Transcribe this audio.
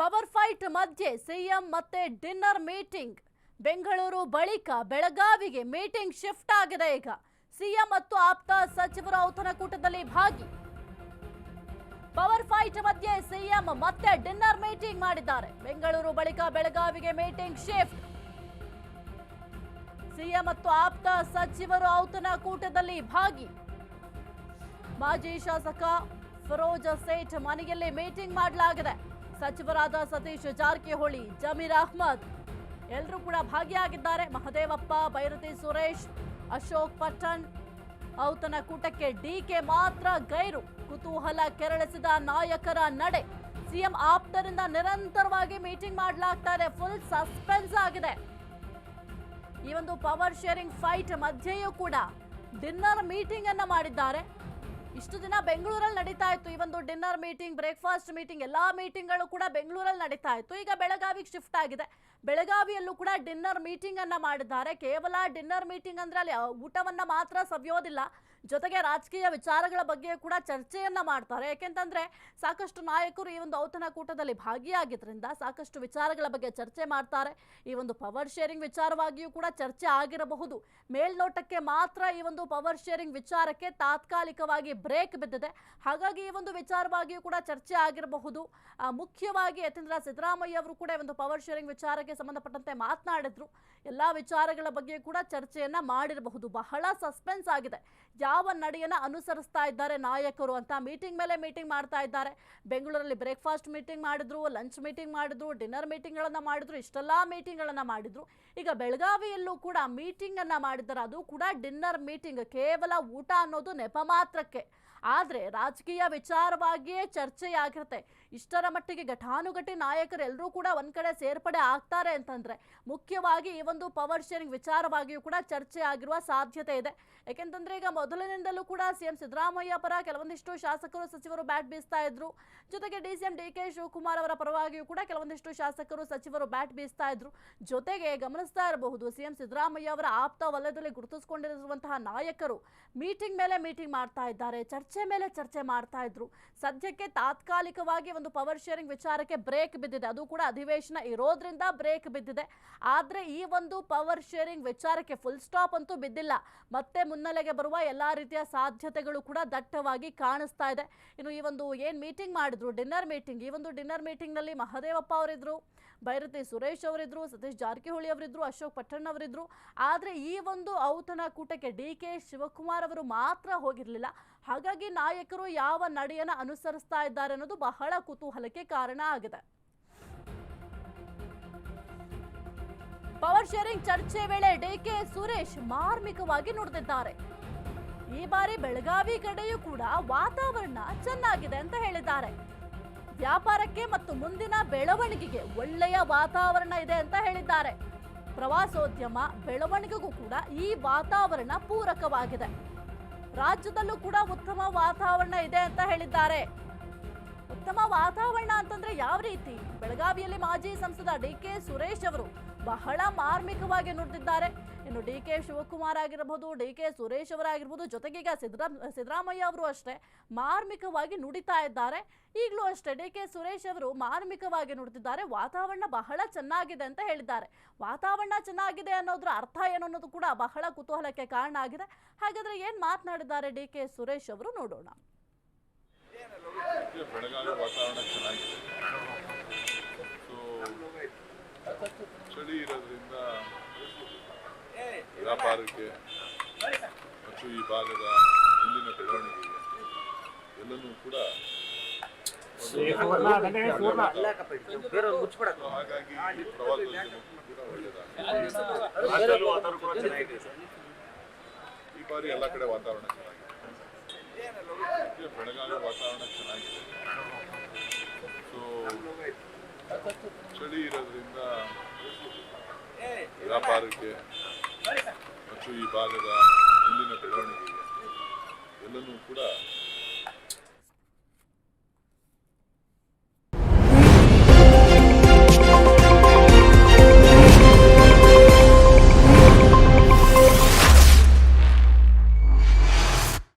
Power fight ಮಧ್ಯೆ CM ಮತ್ತೆ dinner meeting. Bengaluru ಬಳಿಕ ಬೆಳಗಾವಿಗೆ ಮೀಟಿಂಗ್ ಶಿಫ್ಟ್ ಆಗಿದೆ ಈಗ. ಸಿಎಂ ಮತ್ತು ಆಪ್ತ ಸಚಿವರ ಔತಣಕೂಟದಲ್ಲಿ ಭಾಗಿ. ಪವರ್ ಫೈಟ್ ಮಧ್ಯೆ ಸಿಎಂ ಮತ್ತೆ ಡಿನ್ನರ್ ಮೀಟಿಂಗ್ ಮಾಡಿದ್ದಾರೆ. ಬೆಂಗಳೂರು ಬಳಿಕ ಬೆಳಗಾವಿಗೆ ಮೀಟಿಂಗ್ ಶಿಫ್ಟ್. ಸಿಎಂ ಮತ್ತು ಆಪ್ತ ಸಚಿವರು ಔತಣಕೂಟದಲ್ಲಿ ಭಾಗಿ. ಮಾಜಿ ಶಾಸಕ ಫರೋಜ್ ಸೇಠ್ ಮನೆಯಲ್ಲಿ ಮೀಟಿಂಗ್ ಮಾಡಲಾಗಿದೆ. ಸಚಿವರಾದ ಸತೀಶ್ ಜಾರಕಿಹೊಳಿ, ಜಮೀರ್ ಅಹ್ಮದ್ ಎಲ್ಲರೂ ಕೂಡ ಭಾಗಿಯಾಗಿದ್ದಾರೆ. ಮಹದೇವಪ್ಪ, ಬೈರತಿ ಸುರೇಶ್, ಅಶೋಕ್ ಪಟ್ಟಣ್ ಔತನ ಕೂಟಕ್ಕೆ ಡಿಕೆ ಮಾತ್ರ ಗೈರು. ಕುತೂಹಲ ಕೆರಳಿಸಿದ ನಾಯಕರ ನಡೆ. ಸಿಎಂ ಆಪ್ತರಿಂದ ನಿರಂತರವಾಗಿ ಮೀಟಿಂಗ್ ಮಾಡಲಾಗ್ತಾ ಇದೆ. ಫುಲ್ ಸಸ್ಪೆನ್ಸ್ ಆಗಿದೆ. ಈ ಒಂದು ಪವರ್ ಶೇರಿಂಗ್ ಫೈಟ್ ಮಧ್ಯೆಯೂ ಕೂಡ ಡಿನ್ನರ್ ಮೀಟಿಂಗ್ ಅನ್ನ ಮಾಡಿದ್ದಾರೆ. ಇಷ್ಟು ದಿನ ಬೆಂಗಳೂರಲ್ಲಿ ನಡೀತಾ ಇತ್ತು. ಈ ಒಂದು ಡಿನ್ನರ್ ಮೀಟಿಂಗ್ ಬ್ರೇಕ್ಫಾಸ್ಟ್ ಮೀಟಿಂಗ್ ಎಲ್ಲಾ ಮೀಟಿಂಗ್ಗಳು ಕೂಡ ಬೆಂಗಳೂರಲ್ಲಿ ನಡೀತಾ ಇತ್ತು. ಈಗ ಬೆಳಗಾವಿಗೆ ಶಿಫ್ಟ್ ಆಗಿದೆ. ಬೆಳಗಾವಿಯಲ್ಲೂ ಕೂಡ ಡಿನ್ನರ್ ಮೀಟಿಂಗ್ ಅನ್ನ ಮಾಡಿದ್ದಾರೆ. ಕೇವಲ ಡಿನ್ನರ್ ಮೀಟಿಂಗ್ ಅಂದ್ರೆ ಅಲ್ಲಿ ಊಟವನ್ನ ಮಾತ್ರ ಸವಿಯೋದಿಲ್ಲ. ಜೊತೆಗೆ ರಾಜಕೀಯ ವಿಚಾರಗಳ ಬಗ್ಗೆ ಕೂಡ ಚರ್ಚೆಯನ್ನ ಮಾಡ್ತಾರೆ. ಯಾಕೆಂತಂದ್ರೆ, ಸಾಕಷ್ಟು ನಾಯಕರು ಈ ಒಂದು ಔತಣಕೂಟದಲ್ಲಿ ಭಾಗಿಯಾಗಿದ್ದರಿಂದ ಸಾಕಷ್ಟು ವಿಚಾರಗಳ ಬಗ್ಗೆ ಚರ್ಚೆ ಮಾಡ್ತಾರೆ. ಈ ಒಂದು ಪವರ್ ಶೇರಿಂಗ್ ವಿಚಾರವಾಗಿಯೂ ಕೂಡ ಚರ್ಚೆ ಆಗಿರಬಹುದು. ಮೇಲ್ನೋಟಕ್ಕೆ ಮಾತ್ರ ಈ ಒಂದು ಪವರ್ ಶೇರಿಂಗ್ ವಿಚಾರಕ್ಕೆ ತಾತ್ಕಾಲಿಕವಾಗಿ ಬ್ರೇಕ್ ಬಿದ್ದಿದೆ. ಹಾಗಾಗಿ ಈ ಒಂದು ವಿಚಾರವಾಗಿಯೂ ಕೂಡ ಚರ್ಚೆ ಆಗಿರಬಹುದು. ಮುಖ್ಯವಾಗಿ ಯಾಕೆಂದ್ರೆ ಸಿದ್ದರಾಮಯ್ಯ ಅವರು ಕೂಡ ಒಂದು ಪವರ್ ಶೇರಿಂಗ್ ವಿಚಾರಕ್ಕೆ ಸಂಬಂಧಪಟ್ಟಂತೆ ಮಾತನಾಡಿದ್ರು. ಎಲ್ಲ ವಿಚಾರಗಳ ಬಗ್ಗೆ ಕೂಡ ಚರ್ಚೆಯನ್ನ ಮಾಡಿರಬಹುದು. ಬಹಳ ಸಸ್ಪೆನ್ಸ್ ಆಗಿದೆ. ಯಾವ ನಡೆಯನ್ನ ಅನುಸರಿಸ್ತಾ ಇದ್ದಾರೆ ನಾಯಕರು ಅಂತ. ಮೀಟಿಂಗ್ ಮೇಲೆ ಮೀಟಿಂಗ್ ಮಾಡ್ತಾ ಇದ್ದಾರೆ. ಬೆಂಗಳೂರಲ್ಲಿ ಬ್ರೇಕ್ಫಾಸ್ಟ್ ಮೀಟಿಂಗ್ ಮಾಡಿದ್ರು, ಲಂಚ್ ಮೀಟಿಂಗ್ ಮಾಡಿದ್ರು, ಡಿನ್ನರ್ ಮೀಟಿಂಗ್ಗಳನ್ನು ಮಾಡಿದ್ರು, ಇಷ್ಟೆಲ್ಲಾ ಮೀಟಿಂಗ್ಗಳನ್ನು ಮಾಡಿದ್ರು. ಈಗ ಬೆಳಗಾವಿಯಲ್ಲೂ ಕೂಡ ಮೀಟಿಂಗ್ ಅನ್ನ ಮಾಡಿದ್ದಾರೆ. ಅದು ಕೂಡ ಡಿನ್ನರ್ ಮೀಟಿಂಗ್ ಕೇವಲ ಊಟ ಅನ್ನೋದು ನೆಪ ಮಾತ್ರಕ್ಕೆ. ಆದರೆ ರಾಜಕೀಯ ವಿಚಾರವಾಗಿಯೇ ಚರ್ಚೆಯಾಗಿರುತ್ತೆ. ಇಷ್ಟರ ಮಟ್ಟಿಗೆ ಘಟಾನುಘಟಿ ನಾಯಕರು ಎಲ್ಲರೂ ಕೂಡ ಒಂದು ಕಡೆ ಸೇರ್ಪಡೆ ಆಗ್ತಾರೆ ಅಂತಂದ್ರೆ ಮುಖ್ಯವಾಗಿ ಈ ಒಂದು ಪವರ್ ಶೇರಿಂಗ್ ವಿಚಾರವಾಗಿಯೂ ಕೂಡ ಚರ್ಚೆ ಆಗಿರುವ ಸಾಧ್ಯತೆ ಇದೆ. ಯಾಕೆಂತಂದ್ರೆ ಈಗ ಮೊದಲಿನಿಂದಲೂ ಕೂಡ ಸಿಎಂ ಸಿದ್ದರಾಮಯ್ಯ ಪರ ಕೆಲವೊಂದಿಷ್ಟು ಶಾಸಕರು, ಸಚಿವರು ಬ್ಯಾಟ್ ಬೀಸ್ತಾ ಇದ್ರು. ಜೊತೆಗೆ D C M D K Shivakumar ಅವರ ಪರವಾಗಿಯೂ ಕೂಡ ಕೆಲವೊಂದಿಷ್ಟು ಶಾಸಕರು, ಸಚಿವರು ಬ್ಯಾಟ್ ಬೀಸ್ತಾ ಇದ್ರು. ಜೊತೆಗೆ ಗಮನಿಸ್ತಾ ಇರಬಹುದು. ಸಿಎಂ ಸಿದ್ದರಾಮಯ್ಯ ಅವರ ಆಪ್ತ ವಲಯದಲ್ಲಿ ಗುರುತಿಸಿಕೊಂಡಿರುವಂತಹ ನಾಯಕರು ಮೀಟಿಂಗ್ ಮೇಲೆ ಮೀಟಿಂಗ್ ಮಾಡ್ತಾ ಇದ್ದಾರೆ. ಚರ್ಚೆ ಮೇಲೆ ಚರ್ಚೆ ಮಾಡ್ತಾ ಇದ್ರು. ಸದ್ಯಕ್ಕೆ ತಾತ್ಕಾಲಿಕವಾಗಿ ಒಂದು ಪವರ್ ಶೇರಿಂಗ್ ವಿಚಾರಕ್ಕೆ ಬ್ರೇಕ್ ಬಿದ್ದಿದೆ. ಅದು ಕೂಡ ಅಧಿವೇಶನ ಇರೋದ್ರಿಂದ ಬ್ರೇಕ್ ಬಿದ್ದಿದೆ. ಆದ್ರೆ ಈ ಒಂದು ಪವರ್ ಶೇರಿಂಗ್ ವಿಚಾರಕ್ಕೆ ಫುಲ್ ಸ್ಟಾಪ್ ಅಂತೂ ಬಿದ್ದಿಲ್ಲ. ಮತ್ತೆ ಮುನ್ನೆಲೆಗೆ ಬರುವ ಎಲ್ಲಾ ರೀತಿಯ ಸಾಧ್ಯತೆಗಳು ಕೂಡ ದಟ್ಟವಾಗಿ ಕಾಣಿಸ್ತಾ ಇದೆ. ಇನ್ನು ಈ ಒಂದು ಏನ್ ಮೀಟಿಂಗ್ ಮಾಡಿದ್ರು? Dinner meeting. ಈ ಒಂದು ಡಿನ್ನರ್ ಮೀಟಿಂಗ್ನಲ್ಲಿ ಮಹದೇವಪ್ಪ ಅವರಿದ್ರು ಬೈರತಿ ಸುರೇಶ್ ಅವರಿದ್ರು, ಸತೀಶ್ ಜಾರಕಿಹೊಳಿ ಅವರಿದ್ರು. ಅಶೋಕ್ ಪಟ್ಟಣ್ ಅವರಿದ್ರು. ಆದ್ರೆ ಈ ಒಂದು ಔತಣ ಕೂಟಕ್ಕೆ ಡಿ ಕೆ ಶಿವಕುಮಾರ್ ಅವರು ಮಾತ್ರ ಹೋಗಿರಲಿಲ್ಲ. ಹಾಗಾಗಿ ನಾಯಕರು ಯಾವ ನಡೆಯನ್ನ ಅನುಸರಿಸ್ತಾ ಇದ್ದಾರೆ ಅನ್ನೋದು ಬಹಳ ಕುತೂಹಲಕ್ಕೆ ಕಾರಣ ಆಗಿದೆ. ಪವರ್ ಶೇರಿಂಗ್ ಚರ್ಚೆ ವೇಳೆ ಡಿಕೆ ಸುರೇಶ್ ಮಾರ್ಮಿಕವಾಗಿ ನುಡಿದಿದ್ದಾರೆ. ಈ ಬಾರಿ ಬೆಳಗಾವಿ ಕಡೆಯೂ ಕೂಡ ವಾತಾವರಣ ಚೆನ್ನಾಗಿದೆ ಅಂತ ಹೇಳಿದ್ದಾರೆ. ವ್ಯಾಪಾರಕ್ಕೆ ಮತ್ತು ಮುಂದಿನ ಬೆಳವಣಿಗೆಗೆ ಒಳ್ಳೆಯ ವಾತಾವರಣ ಇದೆ ಅಂತ ಹೇಳಿದ್ದಾರೆ. ಪ್ರವಾಸೋದ್ಯಮ ಬೆಳವಣಿಗೆಗೂ ಕೂಡ ಈ ವಾತಾವರಣ ಪೂರಕವಾಗಿದೆ. ರಾಜ್ಯದಲ್ಲೂ ಕೂಡ ಉತ್ತಮ ವಾತಾವರಣ ಇದೆ ಅಂತ ಹೇಳಿದ್ದಾರೆ. ಉತ್ತಮ ವಾತಾವರಣ ಅಂತಂದ್ರೆ ಯಾವ ರೀತಿ? ಬೆಳಗಾವಿಯಲ್ಲಿ ಮಾಜಿ ಸಂಸದ ಡಿ ಕೆ ಸುರೇಶ್ ಅವರು ಬಹಳ ಮಾರ್ಮಿಕವಾಗಿ ನುಡಿದಿದ್ದಾರೆ. ಇನ್ನು ಡಿ ಕೆ ಶಿವಕುಮಾರ್ ಆಗಿರಬಹುದು ಡಿ ಕೆ ಸುರೇಶ್ ಅವರಾಗಿರ್ಬೋದು ಜೊತೆಗೆ ಈಗ ಸಿದ್ದರಾಮ್ ಸಿದ್ದರಾಮಯ್ಯ ಅವರು ಅಷ್ಟೇ ಮಾರ್ಮಿಕವಾಗಿ ನುಡಿತಾ ಇದ್ದಾರೆ. ಈಗಲೂ ಅಷ್ಟೇ ಡಿ ಕೆ ಸುರೇಶ್ ಅವರು ಮಾರ್ಮಿಕವಾಗಿ ನುಡಿದಿದ್ದಾರೆ. ವಾತಾವರಣ ಬಹಳ ಚೆನ್ನಾಗಿದೆ ಅಂತ ಹೇಳಿದ್ದಾರೆ. ವಾತಾವರಣ ಚೆನ್ನಾಗಿದೆ ಅನ್ನೋದ್ರ ಅರ್ಥ ಏನು ಅನ್ನೋದು ಕೂಡ ಬಹಳ ಕುತೂಹಲಕ್ಕೆ ಕಾರಣ ಆಗಿದೆ. ಹಾಗಾದ್ರೆ ಏನ್ ಮಾತನಾಡಿದ್ದಾರೆ ಡಿ ಕೆ ಸುರೇಶ್ ಅವರು ನೋಡೋಣ. ಈಗ ಬೆಳಗಾವಿ ವಾತಾವರಣ ಚೆನ್ನಾಗಿದೆ. ಸೊ ಚಳಿ ಇರೋದ್ರಿಂದ ವ್ಯಾಪಾರಕ್ಕೆ ಮತ್ತು ಈ ಭಾಗದ ಮುಂದಿನ ಬೆಳವಣಿಗೆಗೆ ಎಲ್ಲನೂ ಕೂಡ ಹಾಗಾಗಿ ಪ್ರವಾಸೋದ್ಯಮಕ್ಕೂ ಕೂಡ ಒಳ್ಳೆಯದಾಗಿದೆ. ಈ ಬಾರಿ ಎಲ್ಲ ಕಡೆ ವಾತಾವರಣ ಚೆನ್ನಾಗಿದೆ. ಬೆಳಗಾವಿ ವಾತಾವರಣ ಚೆನ್ನಾಗಿದೆ. ವ್ಯಾಪಾರಕ್ಕೆ ಮತ್ತು ಈ ಭಾಗದ ಮುಂದಿನ ಬೆಳವಣಿಗೆಗೆ ಎಲ್ಲನೂ ಕೂಡ